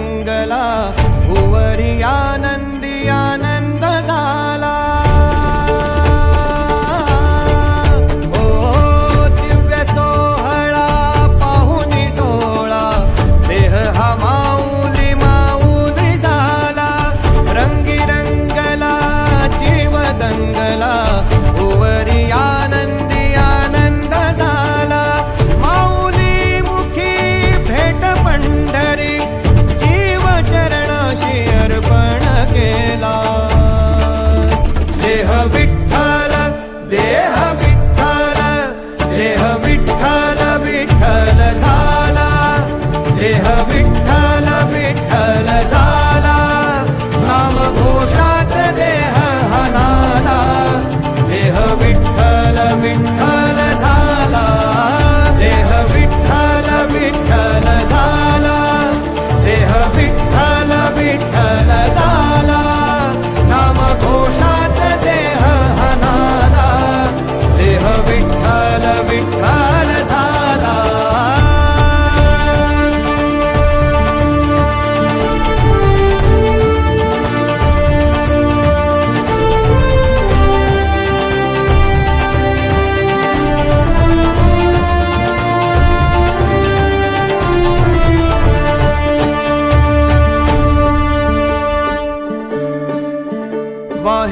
मंगला भुवरी आनंदी आनंद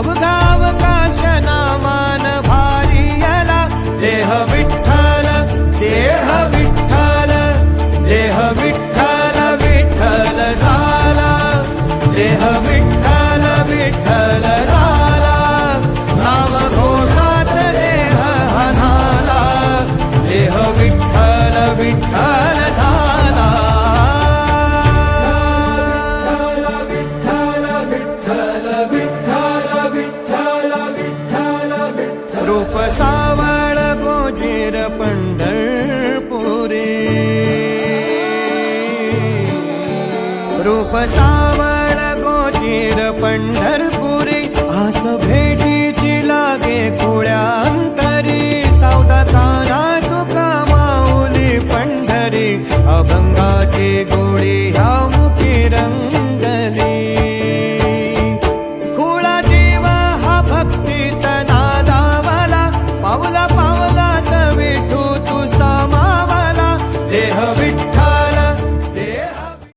अवघाव काश नामान भारी याला. देह विठ्ठल देह विठ्ठल देह विठ्ठल विठ्ठल झाला. देह विठ्ठल विठ्ठल सावर गोचिर